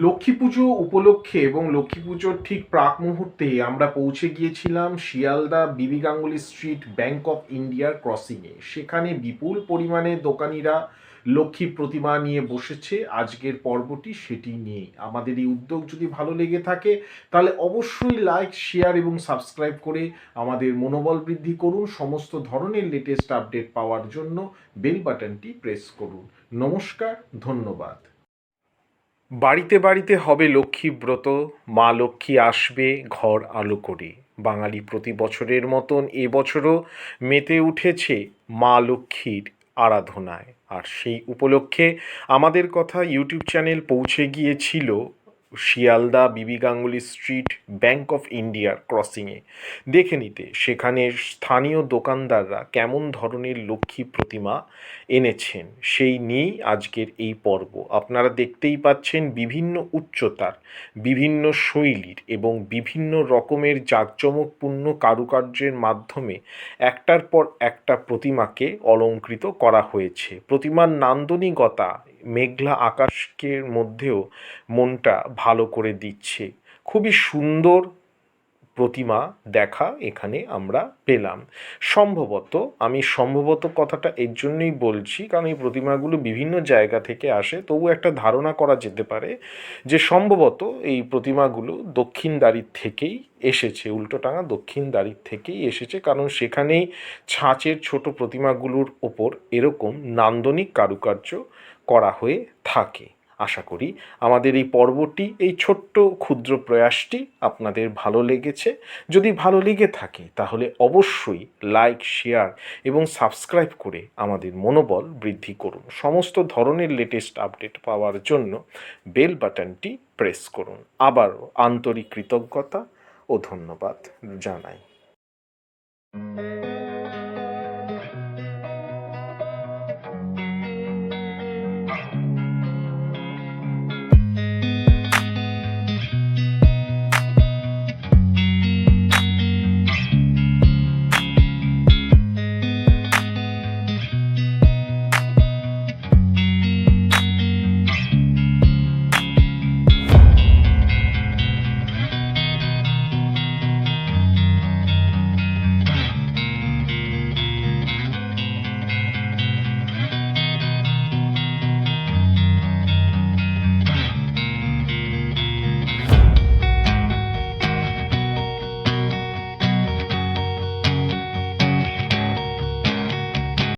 লক্ষ্মী পুজো উপলক্ষে এবং লক্ষ্মী পুজোর ঠিক প্রাক মুহূর্তে আমরা পৌঁছে গিয়েছিলাম শিয়ালদা বিবি গাঙ্গুলি স্ট্রিট ব্যাংক অফ ইন্ডিয়ার ক্রসিংয়ে। সেখানে বিপুল পরিমাণে দোকানিরা লক্ষ্মী প্রতিমা নিয়ে বসেছে। আজকের পর্বটি সেটি নিয়ে আমাদের এই উদ্যোগ যদি ভালো লেগে থাকে, তাহলে অবশ্যই লাইক শেয়ার এবং সাবস্ক্রাইব করে আমাদের মনোবল বৃদ্ধি করুন। সমস্ত ধরনের লেটেস্ট আপডেট পাওয়ার জন্য বেল বাটনটি প্রেস করুন। নমস্কার, ধন্যবাদ। বাড়িতে বাড়িতে হবে লক্ষ্মী ব্রত, মা লক্ষ্মী আসবে ঘর আলো করে। বাঙালি প্রতি বছরের মতন এবছরও মেতে উঠেছে মা লক্ষ্মীর আরাধনায়। আর সেই উপলক্ষে আমাদের কথা ইউটিউব চ্যানেল পৌঁছে গিয়েছিল শিয়ালদা, বিবি গাঙ্গুলি স্ট্রিট ব্যাংক অফ ইন্ডিয়ার ক্রসিংয়ে। দেখে নিতে সেখানে স্থানীয় দোকানদাররা কেমন ধরনের লক্ষ্মী প্রতিমা এনেছেন, সেই নিয়েই আজকের এই পর্ব। আপনারা দেখতেই পাচ্ছেন বিভিন্ন উচ্চতার, বিভিন্ন শৈলীর এবং বিভিন্ন রকমের জাঁকজমকপূর্ণ কারুকার্যের মাধ্যমে একটার পর একটা প্রতিমাকে অলঙ্কৃত করা হয়েছে। প্রতিমার নান্দনিকতা মেঘলা আকাশকের মধ্যেও মনটা ভালো করে দিচ্ছে। খুবই সুন্দর প্রতিমা দেখা এখানে আমরা পেলাম। সম্ভবত, আমি সম্ভবত কথাটা এর জন্যই বলছি, কারণ এই প্রতিমাগুলো বিভিন্ন জায়গা থেকে আসে, তবু একটা ধারণা করা যেতে পারে যে সম্ভবত এই প্রতিমাগুলো দক্ষিণ দাঁড়ির থেকেই এসেছে উল্টোটাঙা দক্ষিণ দাঁড়ির থেকেই এসেছে, কারণ সেখানেই ছাঁচের ছোট প্রতিমাগুলোর ওপর এরকম নান্দনিক কারুকার্য করা হয়ে থাকে। আশা করি আমাদের এই পর্বটি, এই ছোট্ট ক্ষুদ্র প্রয়াসটি আপনাদের ভালো লেগেছে। যদি ভালো লেগে থাকে তাহলে অবশ্যই লাইক, শেয়ার এবং সাবস্ক্রাইব করে আমাদের মনোবল বৃদ্ধি করুন। সমস্ত ধরনের লেটেস্ট আপডেট পাওয়ার জন্য বেল বাটনটি প্রেস করুন। আবারও আন্তরিক কৃতজ্ঞতা ও ধন্যবাদ জানাই।